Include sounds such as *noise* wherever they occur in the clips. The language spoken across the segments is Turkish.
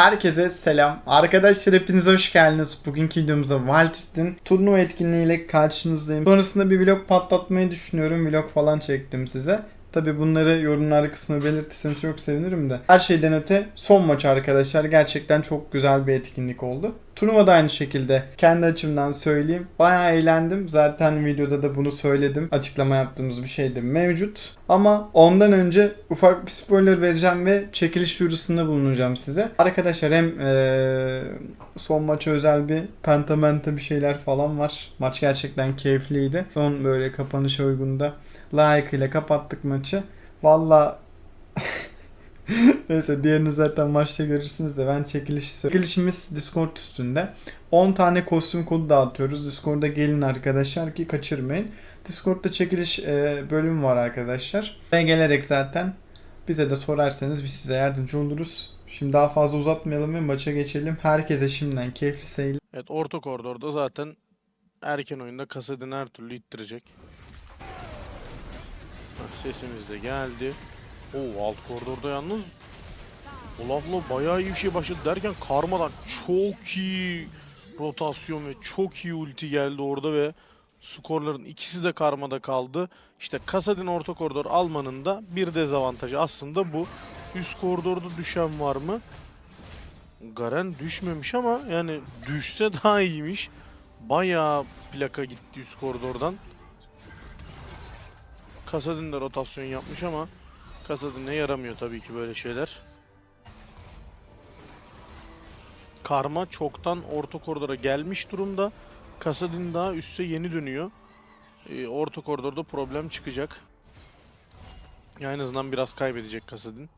Herkese selam. Arkadaşlar hepiniz hoş geldiniz. Bugünkü videomuzda Wild Rift'in turnuva etkinliğiyle karşınızdayım. Sonrasında bir vlog patlatmayı düşünüyorum. Vlog falan çektim size. Tabi bunları yorumlar kısmına belirtirseniz çok sevinirim de. Her şeyden öte son maç arkadaşlar. Gerçekten çok güzel bir etkinlik oldu. Turnuva da aynı şekilde kendi açımdan söyleyeyim. Bayağı eğlendim. Zaten videoda da bunu söyledim. Açıklama yaptığımız bir şey de mevcut. Ama ondan önce ufak bir spoiler vereceğim ve çekiliş duyurusunda bulunacağım size. Arkadaşlar hem eee, son maça özel bir pentamenta bir şeyler falan var. Maç gerçekten keyifliydi. Son böyle kapanışa uygun da layıkıyla kapattık maçı. Valla *laughs* Neyse diğerini zaten maçta görürsünüz de ben çekilişi. Çekilişimiz Discord üstünde. 10 tane kostüm kodu dağıtıyoruz. Discord'a gelin arkadaşlar ki kaçırmayın. Discord'da çekiliş e, bölümü var arkadaşlar. Ve gelerek zaten bize de sorarsanız biz size yardımcı oluruz. Şimdi daha fazla uzatmayalım ve maça geçelim. Herkese şimdiden keyifli seyirler. Evet orta koridorda zaten erken oyunda Kasadin her türlü ittirecek. Hah, Sesimiz de geldi. Oo alt koridorda yalnız Olaf'la bayağı iyi bir şey başladı derken Karma'dan çok iyi rotasyon ve çok iyi ulti geldi orada ve skorların ikisi de Karma'da kaldı. İşte Kasadin orta koridor almanın da bir dezavantajı aslında bu. Üst koridorda düşen var mı? Garen düşmemiş ama yani düşse daha iyiymiş. Bayağı plaka gitti üst koridordan. Kasadin de rotasyon yapmış ama Kasadin'e yaramıyor tabii ki böyle şeyler. Karma çoktan orta koridora gelmiş durumda. Kasadin daha üste yeni dönüyor. Ee, orta koridorda problem çıkacak. Ya en azından biraz kaybedecek Kasadin.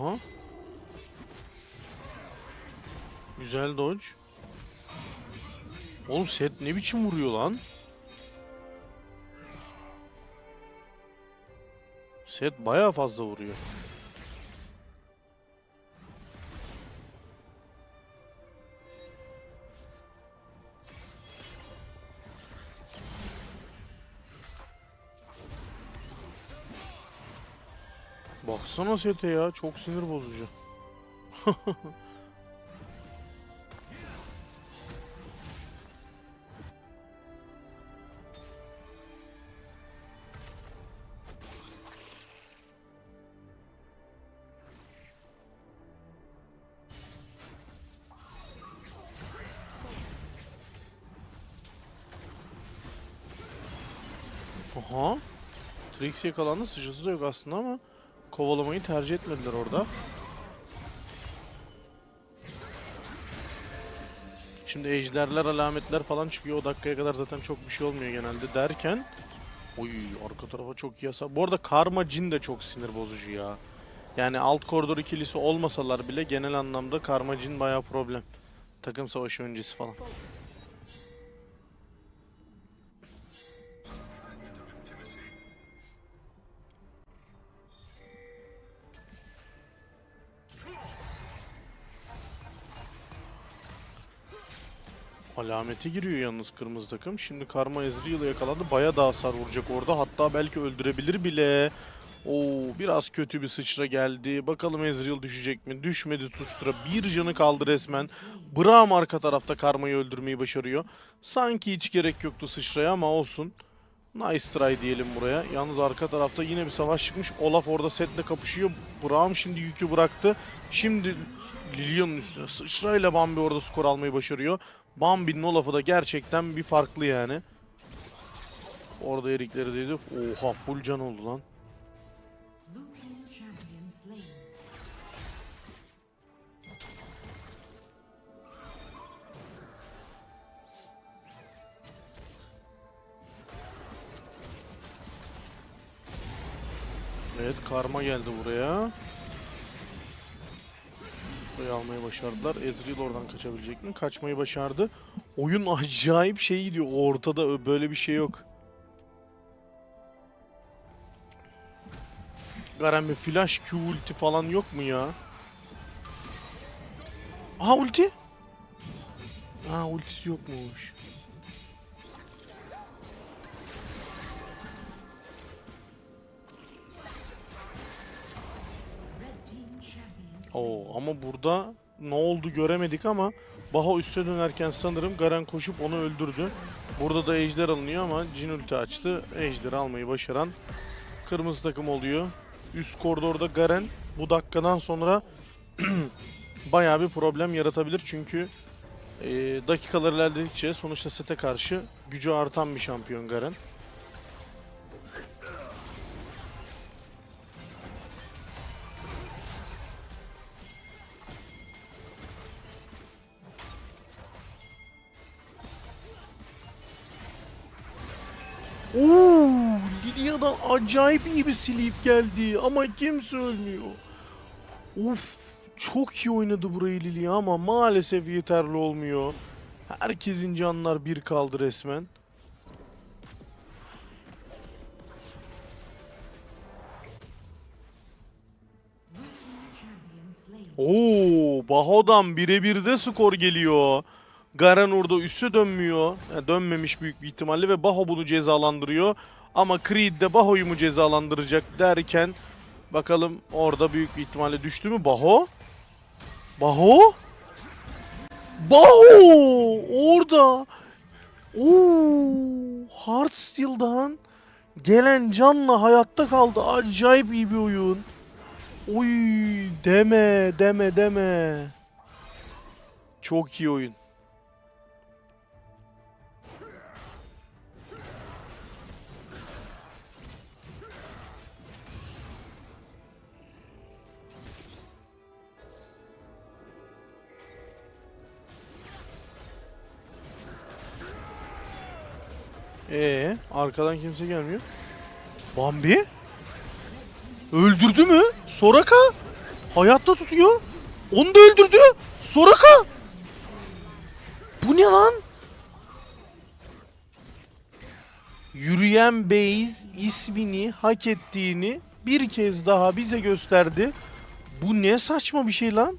Aha. Güzel dodge. Oğlum set ne biçim vuruyor lan? Set bayağı fazla vuruyor. Baksana sete ya çok sinir bozucu. *laughs* Aha. Trix yakalandı sıçrası da yok aslında ama kovalamayı tercih etmediler orada. Şimdi ejderler, alametler falan çıkıyor. O dakikaya kadar zaten çok bir şey olmuyor genelde derken Oy arka tarafa çok iyi hasar. Bu arada Karma Jin de çok sinir bozucu ya. Yani alt koridor ikilisi olmasalar bile genel anlamda Karma Jin bayağı problem. Takım savaşı öncesi falan. Alameti giriyor yalnız kırmızı takım. Şimdi Karma Ezreal'ı yakaladı. Baya da hasar vuracak orada. Hatta belki öldürebilir bile. Oo biraz kötü bir sıçra geldi. Bakalım Ezreal düşecek mi? Düşmedi Tustra. Bir canı kaldı resmen. Braum arka tarafta Karma'yı öldürmeyi başarıyor. Sanki hiç gerek yoktu sıçraya ama olsun. Nice try diyelim buraya. Yalnız arka tarafta yine bir savaş çıkmış. Olaf orada setle kapışıyor. Braum şimdi yükü bıraktı. Şimdi Lilian'ın üstüne sıçrayla Bambi orada skor almayı başarıyor. Bambi'nin Olaf'ı da gerçekten bir farklı yani. Orada erikleri dedi. Oha full can oldu lan. Evet karma geldi buraya. Burayı almayı başardılar. Ezreal oradan kaçabilecek mi? Kaçmayı başardı. Oyun acayip şey gidiyor. Ortada böyle bir şey yok. Garen bir flash Q ulti falan yok mu ya? Aha ulti. Ha ultisi yokmuş. Oo ama burada ne oldu göremedik ama Baha üste dönerken sanırım Garen koşup onu öldürdü. Burada da ejder alınıyor ama Jin ulti açtı. Ejderi almayı başaran kırmızı takım oluyor. Üst koridorda Garen bu dakikadan sonra *clears throat* bayağı bir problem yaratabilir çünkü e, dakikalar ilerledikçe sonuçta sete karşı gücü artan bir şampiyon Garen. Lidia'dan acayip iyi bir sleep geldi ama kimse ölmüyor. Of, çok iyi oynadı burayı Lilia ama maalesef yeterli olmuyor. Herkesin canlar bir kaldı resmen. Oo, Baho'dan birebir de skor geliyor. Garen orada üste dönmüyor. Yani dönmemiş büyük bir ihtimalle ve Baho bunu cezalandırıyor. Ama Creed de Baho'yu mu cezalandıracak derken bakalım orada büyük ihtimalle düştü mü Baho? Baho? Baho! Orada! Oo, Heartsteel'dan gelen canla hayatta kaldı. Acayip iyi bir oyun. Oy deme deme deme. Çok iyi oyun. Ee, arkadan kimse gelmiyor. Bambi? Öldürdü mü? Soraka? Hayatta tutuyor. Onu da öldürdü. Soraka? Bu ne lan? Yürüyen Beyz ismini hak ettiğini bir kez daha bize gösterdi. Bu ne saçma bir şey lan?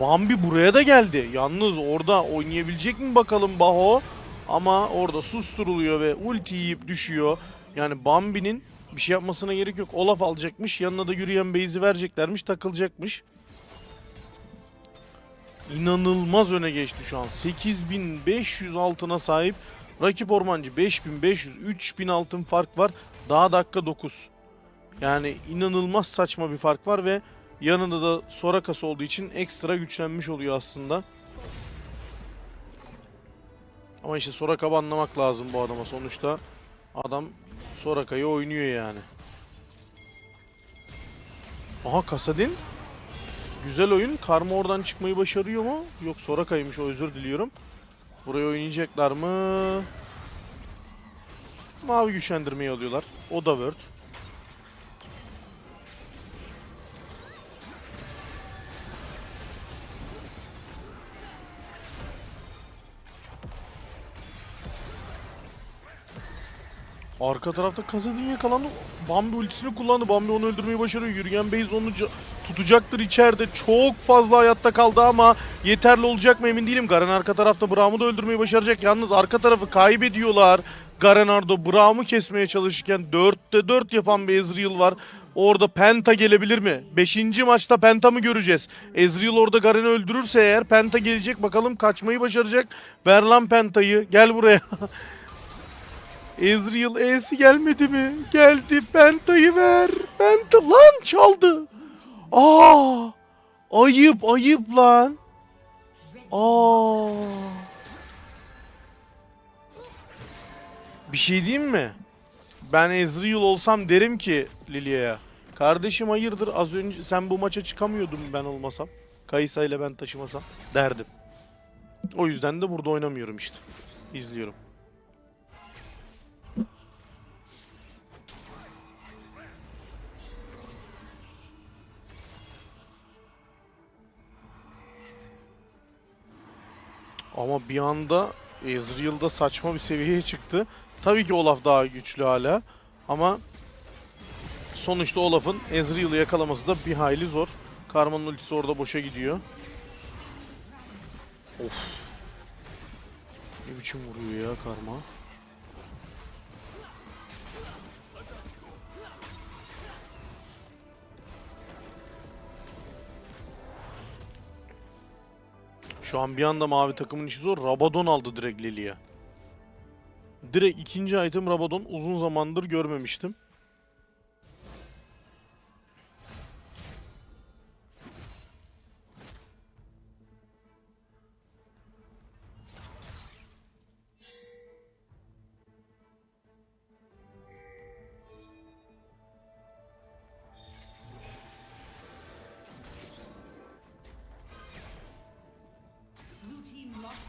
Bambi buraya da geldi. Yalnız orada oynayabilecek mi bakalım Baho? Ama orada susturuluyor ve ulti yiyip düşüyor. Yani Bambi'nin bir şey yapmasına gerek yok. Olaf alacakmış. Yanına da yürüyen Beyz'i vereceklermiş. Takılacakmış. İnanılmaz öne geçti şu an. 8500 altına sahip. Rakip ormancı 5500. 3000 altın fark var. Daha dakika 9. Yani inanılmaz saçma bir fark var ve yanında da Soraka'sı olduğu için ekstra güçlenmiş oluyor aslında. Ama işte Soraka'yı anlamak lazım bu adama. Sonuçta adam Soraka'yı oynuyor yani. Aha Kasadin. Güzel oyun. Karma oradan çıkmayı başarıyor mu? Yok Soraka'ymış o özür diliyorum. Buraya oynayacaklar mı? Mavi güçlendirmeyi alıyorlar. O da Word. Arka tarafta Kasadin yakalandı. Bambi ultisini kullandı. Bambi onu öldürmeyi başarıyor. Yürüyen Beyz onu ca- tutacaktır içeride. Çok fazla hayatta kaldı ama yeterli olacak mı emin değilim. Garen arka tarafta Braum'u da öldürmeyi başaracak. Yalnız arka tarafı kaybediyorlar. Garen Ardo Braum'u kesmeye çalışırken 4'te 4 yapan bir Ezreal var. Orada Penta gelebilir mi? 5. maçta Penta mı göreceğiz? Ezreal orada Garen'i öldürürse eğer Penta gelecek. Bakalım kaçmayı başaracak. Ver lan Penta'yı. Gel buraya. *laughs* Ezreal E'si gelmedi mi? Geldi. Penta'yı ver. Penta lan çaldı. Aa! Ayıp ayıp lan. Aa! Bir şey diyeyim mi? Ben Ezreal olsam derim ki Lilia'ya. Kardeşim hayırdır az önce sen bu maça çıkamıyordun ben olmasam. Kaysa ile ben taşımasam derdim. O yüzden de burada oynamıyorum işte. İzliyorum. Ama bir anda Ezreal'da saçma bir seviyeye çıktı. Tabii ki Olaf daha güçlü hala. Ama sonuçta Olaf'ın Ezreal'ı yakalaması da bir hayli zor. Karma'nın ultisi orada boşa gidiyor. Of. Ne biçim vuruyor ya Karma. Şu an bir anda mavi takımın işi zor. Rabadon aldı direkt Lilia. Direkt ikinci item Rabadon uzun zamandır görmemiştim.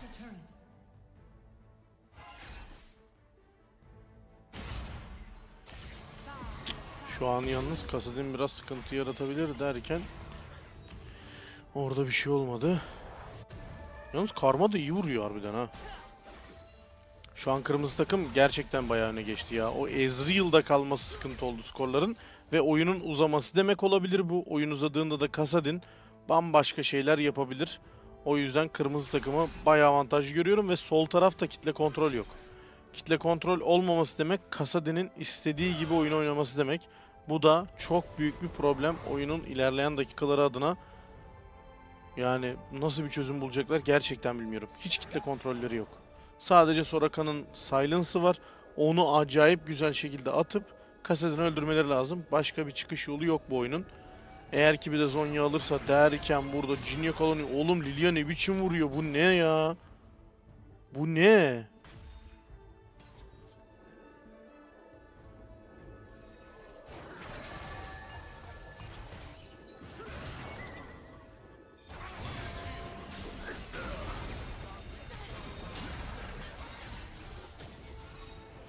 A turret. Şu an yalnız Kasadin biraz sıkıntı yaratabilir derken orada bir şey olmadı. Yalnız Karma da iyi vuruyor harbiden ha. Şu an kırmızı takım gerçekten bayağı öne geçti ya. O Ezreal'da kalması sıkıntı oldu skorların ve oyunun uzaması demek olabilir bu. Oyun uzadığında da Kasadin bambaşka şeyler yapabilir. O yüzden kırmızı takımı bayağı avantajlı görüyorum ve sol tarafta kitle kontrol yok. Kitle kontrol olmaması demek Kasadin'in istediği gibi oyun oynaması demek. Bu da çok büyük bir problem oyunun ilerleyen dakikaları adına. Yani nasıl bir çözüm bulacaklar gerçekten bilmiyorum. Hiç kitle kontrolleri yok. Sadece Soraka'nın silence'ı var. Onu acayip güzel şekilde atıp Kasadin'i öldürmeleri lazım. Başka bir çıkış yolu yok bu oyunun. Eğer ki bir de Zonya alırsa derken burada Jinnya Colony oğlum Lilia ne biçim vuruyor bu ne ya? Bu ne?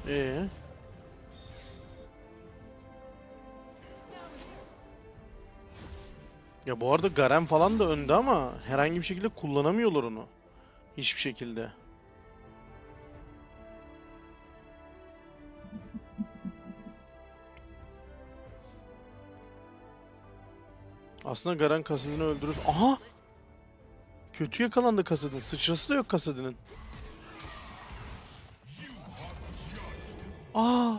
Ee? Ya bu arada Garen falan da önde ama herhangi bir şekilde kullanamıyorlar onu. Hiçbir şekilde. Aslında Garen Kassadin'i öldürür. Aha! Kötü yakalandı Kassadin. Sıçrası da yok Kassadin'in. Aa!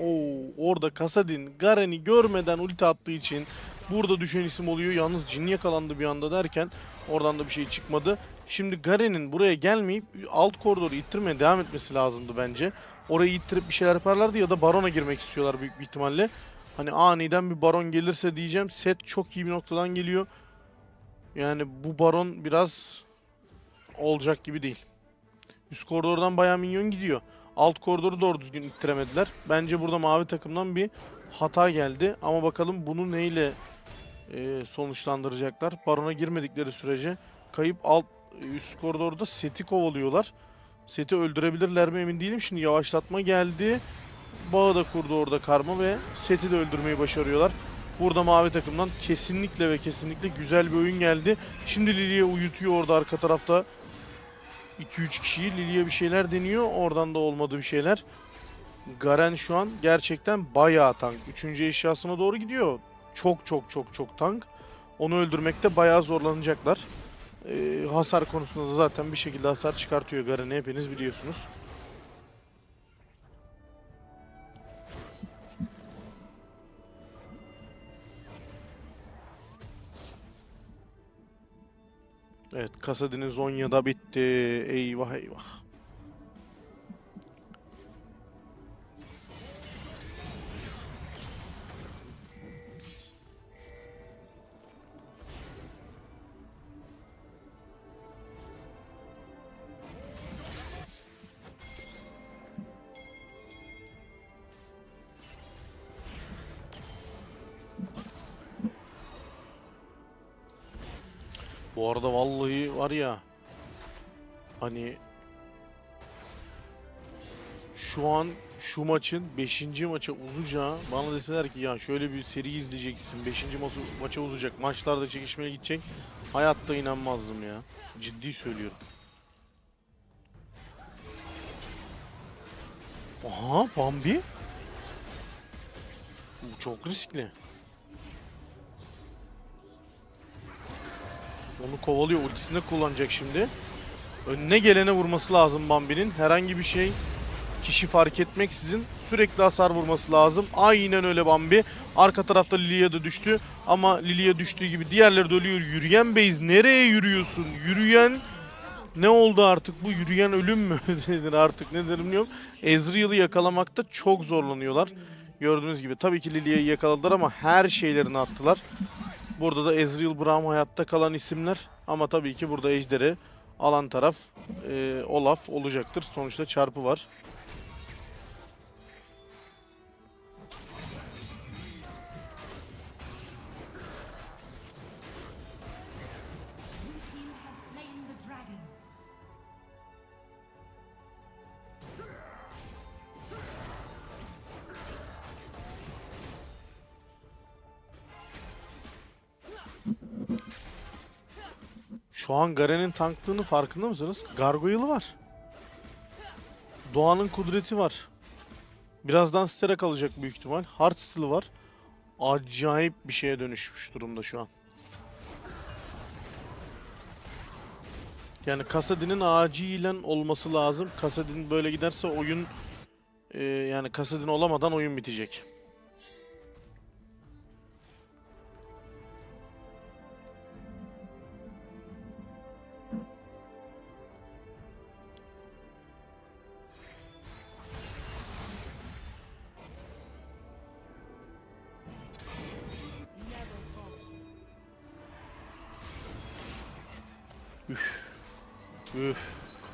Oo, orada Kasadin Garen'i görmeden ulti attığı için burada düşen isim oluyor. Yalnız cin yakalandı bir anda derken oradan da bir şey çıkmadı. Şimdi Garen'in buraya gelmeyip alt koridoru ittirmeye devam etmesi lazımdı bence. Orayı ittirip bir şeyler yaparlardı ya da Baron'a girmek istiyorlar büyük bir ihtimalle. Hani aniden bir Baron gelirse diyeceğim. Set çok iyi bir noktadan geliyor. Yani bu Baron biraz olacak gibi değil. Üst koridordan bayağı minyon gidiyor. Alt koridoru doğru düzgün ittiremediler. Bence burada mavi takımdan bir hata geldi. Ama bakalım bunu neyle e, sonuçlandıracaklar. Baron'a girmedikleri sürece kayıp alt üst koridorda seti kovalıyorlar. Seti öldürebilirler mi emin değilim. Şimdi yavaşlatma geldi. Bağı da kurdu orada karma ve seti de öldürmeyi başarıyorlar. Burada mavi takımdan kesinlikle ve kesinlikle güzel bir oyun geldi. Şimdi Lilia uyutuyor orada arka tarafta. 2-3 kişiyi Lilia bir şeyler deniyor. Oradan da olmadı bir şeyler. Garen şu an gerçekten bayağı tank. Üçüncü eşyasına doğru gidiyor. Çok çok çok çok tank. Onu öldürmekte bayağı zorlanacaklar. Ee, hasar konusunda da zaten bir şekilde hasar çıkartıyor Garen'i hepiniz biliyorsunuz. Evet Kasadin'in Zonya'da bitti. Eyvah eyvah. Bu arada vallahi var ya hani şu an şu maçın 5. maça uzacağı bana deseler ki ya şöyle bir seri izleyeceksin 5. maçı, maça uzayacak maçlarda çekişmeye gidecek hayatta inanmazdım ya ciddi söylüyorum. Aha Bambi Bu çok riskli. Onu kovalıyor. Ultisini kullanacak şimdi. Önüne gelene vurması lazım Bambi'nin. Herhangi bir şey kişi fark etmeksizin sürekli hasar vurması lazım. Aynen öyle Bambi. Arka tarafta Lilia da düştü. Ama Lilia düştüğü gibi diğerleri de ölüyor. Yürüyen base nereye yürüyorsun? Yürüyen ne oldu artık bu yürüyen ölüm mü *laughs* denir artık ne derim bilmiyorum. Ezreal'ı yakalamakta çok zorlanıyorlar. Gördüğünüz gibi tabii ki Lilia'yı yakaladılar ama her şeylerini attılar. Burada da Ezreal Braum hayatta kalan isimler ama tabii ki burada Ejder'i alan taraf e, Olaf olacaktır. Sonuçta çarpı var. Şu an Garen'in tanklığının farkında mısınız? Gargoyle'ı var. Doğan'ın kudreti var. Birazdan Stera kalacak büyük ihtimal. Heartsteal'ı var. Acayip bir şeye dönüşmüş durumda şu an. Yani Kasadin'in acilen olması lazım. Kasadin böyle giderse oyun e, yani Kasadin olamadan oyun bitecek.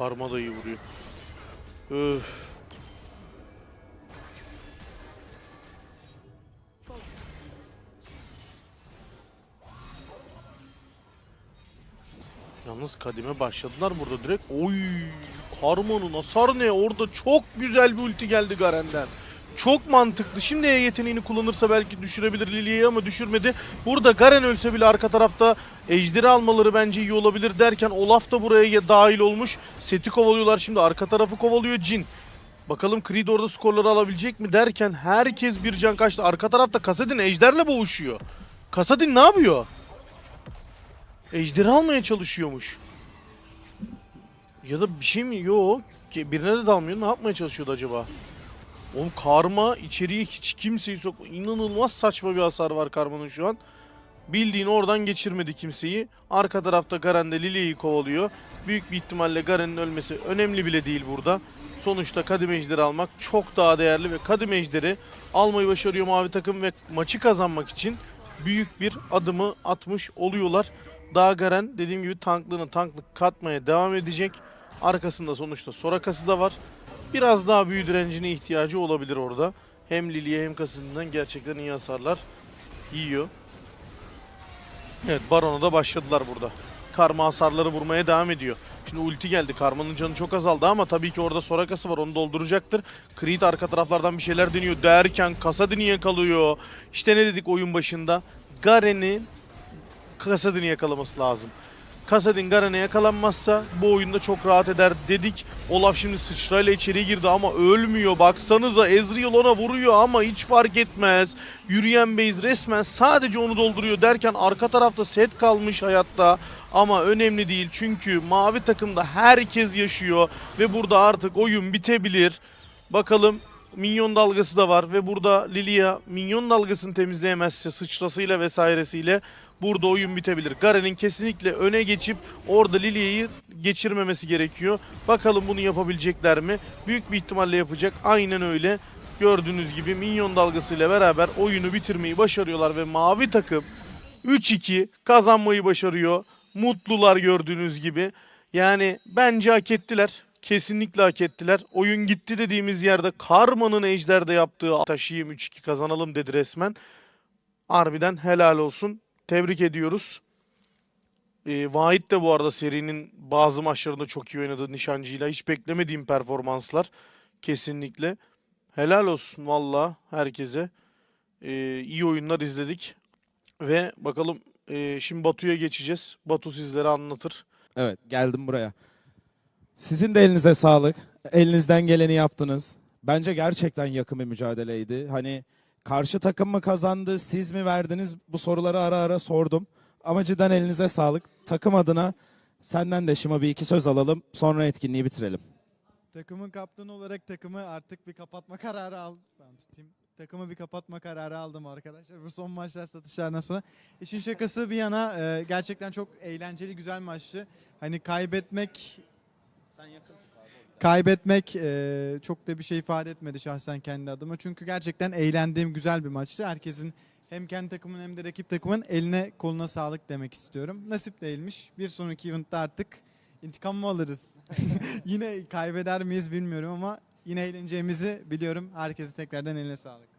Karma da iyi vuruyor. Üf. Yalnız kadime başladılar burada direkt. Oy! Karma'nın hasar ne? Orada çok güzel bir ulti geldi Garen'den. Çok mantıklı. Şimdi E yeteneğini kullanırsa belki düşürebilir Lilia'yı ama düşürmedi. Burada Garen ölse bile arka tarafta Ejderi almaları bence iyi olabilir derken Olaf da buraya ya- dahil olmuş. Seti kovalıyorlar şimdi arka tarafı kovalıyor Jin. Bakalım Creed orada skorları alabilecek mi derken herkes bir can kaçtı. Arka tarafta Kasadin Ejder'le boğuşuyor. Kasadin ne yapıyor? Ejderi almaya çalışıyormuş. Ya da bir şey mi? Yok. Birine de dalmıyor. Ne yapmaya çalışıyordu acaba? Oğlum karma içeriye hiç kimseyi sok. İnanılmaz saçma bir hasar var karmanın şu an. Bildiğin oradan geçirmedi kimseyi. Arka tarafta Garen de Lilia'yı kovalıyor. Büyük bir ihtimalle Garen'in ölmesi önemli bile değil burada. Sonuçta Kadim Ejder'i almak çok daha değerli ve Kadim Ejder'i almayı başarıyor mavi takım ve maçı kazanmak için büyük bir adımı atmış oluyorlar. Daha Garen dediğim gibi tanklığını tanklık katmaya devam edecek. Arkasında sonuçta Soraka'sı da var. Biraz daha büyü direncine ihtiyacı olabilir orada. Hem Lilia hem Kasım'dan gerçekten iyi hasarlar yiyor. Evet Baron'a da başladılar burada. Karma hasarları vurmaya devam ediyor. Şimdi ulti geldi. Karma'nın canı çok azaldı ama tabii ki orada Soraka'sı var. Onu dolduracaktır. Creed arka taraflardan bir şeyler deniyor derken Kasadin'i yakalıyor. İşte ne dedik oyun başında? Garen'in Kasadin'i yakalaması lazım. Kasadin Garen'e yakalanmazsa bu oyunda çok rahat eder dedik. Olaf şimdi sıçrayla içeri girdi ama ölmüyor. Baksanıza Ezreal ona vuruyor ama hiç fark etmez. Yürüyen base resmen sadece onu dolduruyor derken arka tarafta set kalmış hayatta. Ama önemli değil çünkü mavi takımda herkes yaşıyor ve burada artık oyun bitebilir. Bakalım minyon dalgası da var ve burada Lilia minyon dalgasını temizleyemezse sıçrasıyla vesairesiyle burada oyun bitebilir. Garen'in kesinlikle öne geçip orada Lilia'yı geçirmemesi gerekiyor. Bakalım bunu yapabilecekler mi? Büyük bir ihtimalle yapacak. Aynen öyle. Gördüğünüz gibi minyon dalgasıyla beraber oyunu bitirmeyi başarıyorlar ve mavi takım 3-2 kazanmayı başarıyor. Mutlular gördüğünüz gibi. Yani bence hak ettiler. Kesinlikle hak ettiler. Oyun gitti dediğimiz yerde Karma'nın Ejder'de yaptığı taşıyım 3-2 kazanalım dedi resmen. Harbiden helal olsun. Tebrik ediyoruz. Ee, Vahit de bu arada serinin bazı maçlarında çok iyi oynadı nişancıyla. Hiç beklemediğim performanslar. Kesinlikle. Helal olsun valla herkese. Ee, iyi oyunlar izledik. Ve bakalım e, şimdi Batu'ya geçeceğiz. Batu sizlere anlatır. Evet geldim buraya. Sizin de elinize sağlık. Elinizden geleni yaptınız. Bence gerçekten yakın bir mücadeleydi. Hani karşı takım mı kazandı, siz mi verdiniz? Bu soruları ara ara sordum. Ama cidden elinize sağlık. Takım adına senden de Şima bir iki söz alalım. Sonra etkinliği bitirelim. Takımın kaptanı olarak takımı artık bir kapatma *laughs* kararı aldım. Ben tutayım. Takımı bir kapatma kararı aldım arkadaşlar. Bu son maçlar satışlardan sonra. İşin şakası bir yana e, gerçekten çok eğlenceli güzel maçtı. Hani kaybetmek Kaybetmek e, çok da bir şey ifade etmedi şahsen kendi adıma. Çünkü gerçekten eğlendiğim güzel bir maçtı. Herkesin hem kendi takımın hem de rakip takımın eline koluna sağlık demek istiyorum. Nasip değilmiş. Bir sonraki eventte artık intikam mı alırız? *laughs* yine kaybeder miyiz bilmiyorum ama yine eğleneceğimizi biliyorum. Herkese tekrardan eline sağlık.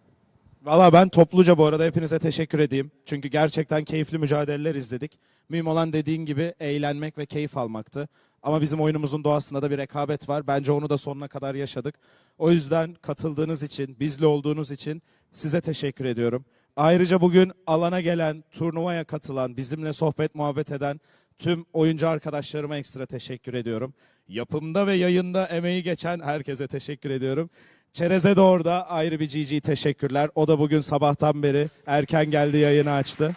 Valla ben topluca bu arada hepinize teşekkür edeyim. Çünkü gerçekten keyifli mücadeleler izledik. Mühim olan dediğin gibi eğlenmek ve keyif almaktı. Ama bizim oyunumuzun doğasında da bir rekabet var. Bence onu da sonuna kadar yaşadık. O yüzden katıldığınız için, bizle olduğunuz için size teşekkür ediyorum. Ayrıca bugün alana gelen, turnuvaya katılan, bizimle sohbet muhabbet eden tüm oyuncu arkadaşlarıma ekstra teşekkür ediyorum. Yapımda ve yayında emeği geçen herkese teşekkür ediyorum. Çerez'e de orada ayrı bir GG teşekkürler. O da bugün sabahtan beri erken geldi yayını açtı.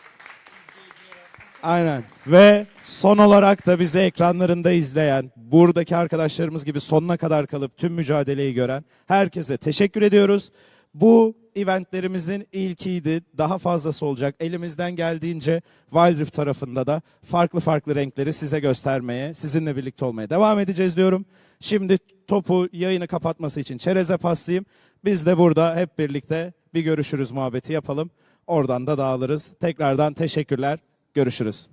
Aynen. Ve son olarak da bizi ekranlarında izleyen, buradaki arkadaşlarımız gibi sonuna kadar kalıp tüm mücadeleyi gören herkese teşekkür ediyoruz. Bu eventlerimizin ilkiydi. Daha fazlası olacak. Elimizden geldiğince Wild Rift tarafında da farklı farklı renkleri size göstermeye, sizinle birlikte olmaya devam edeceğiz diyorum. Şimdi topu yayını kapatması için Çerez'e paslayayım. Biz de burada hep birlikte bir görüşürüz muhabbeti yapalım. Oradan da dağılırız. Tekrardan teşekkürler. Görüşürüz.